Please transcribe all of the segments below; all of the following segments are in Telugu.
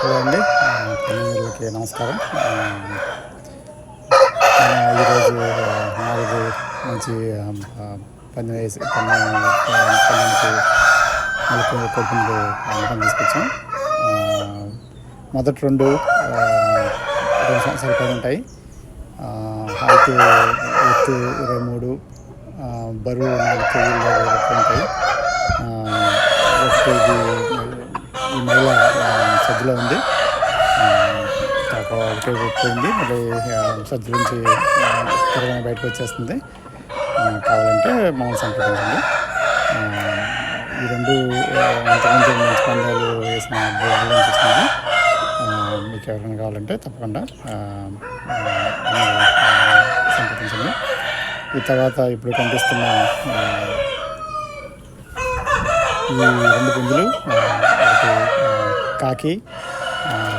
హలో అండి కన్వీనర్లకి నమస్కారం ఈరోజు నాలుగు మంచి ఆ, ఆ, పందెం వేసి పందెం పందెంకి నాలుగు కొడుకులు అమ్మకం తీసుకొచ్చాం. మొదటి రెండు రెండు సంవత్సరాల పైన ఉంటాయి. హైట్ ఎత్తు ఇరవై మూడు బరువు నాలుగు కేజీలు ఉంటాయి. ఆ, ఒకటి ఈ నెల సజ్జలో ఉంది. ఆ, కాక ఒకటే పోయింది. మళ్ళీ సజ్జ నుంచి త్వరగా బయటకు వచ్చేస్తుంది. కావాలంటే మామూలు సంప్రదించండి ఈ రెండు ఆ, ఇంతకుముందు మంచి పందాలు వేసిన బోర్డు వచ్చింది మీకు ఎవరైనా కావాలంటే తప్పకుండా సంప్రదించండి. ఈ తర్వాత ఇప్పుడు కనిపిస్తున్న ఈ రెండు పుంజులు ఒకటి కాకి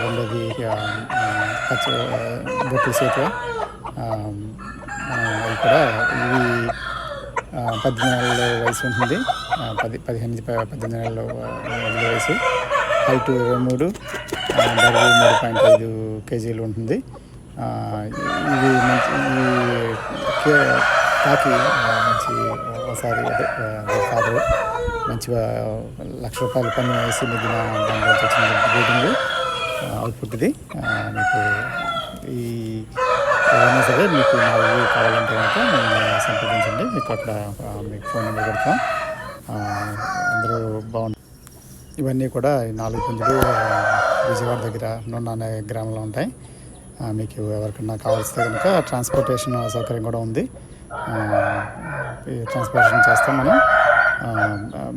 రెండోది ఆ, ఆ, పచ్చ బొట్టు ఇవి కూడా ఇవి పద్దెనిమిది నెలల వయసు ఉంటుంది. పది పదిహేను పద్దెనిమిది నెలల వయసు. హైట్ ఇరవై మూడు ఆ, బరువు మూడు పాయింట్ ఐదు కేజీలు ఉంటుంది. ఇది మంచి ఈ కాకి మంచి ఒకసారి అదే ఫాదర్ మంచిగా లక్ష రూపాయలు పన్ను వేసి మిగిలిన దాంట్లో వచ్చిన రేటింగ్ అవుట్పుట్ ఇది మీకు ఈ ఏదైనా సరే మీకు మా రివ్యూ కావాలంటే కనుక మేము సంప్రదించండి. మీకు అక్కడ మీకు ఫోన్ నెంబర్ పెడతాం. అందరూ బాగుంటుంది ఇవన్నీ కూడా నాలుగు పుంజులు విజయవాడ దగ్గర నొన్న అనే గ్రామంలో ఉంటాయి. మీకు ఎవరికన్నా కావాల్సితే కనుక ట్రాన్స్పోర్టేషన్ సౌకర్యం కూడా ఉంది. ట్రాన్స్పోర్టేషన్ చేస్తాం మనం.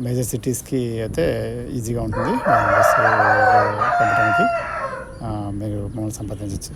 మేజర్ సిటీస్కి అయితే ఈజీగా ఉంటుంది. బస్సు పంపడానికి మీరు మమ్మల్ని సంప్రదించవచ్చు.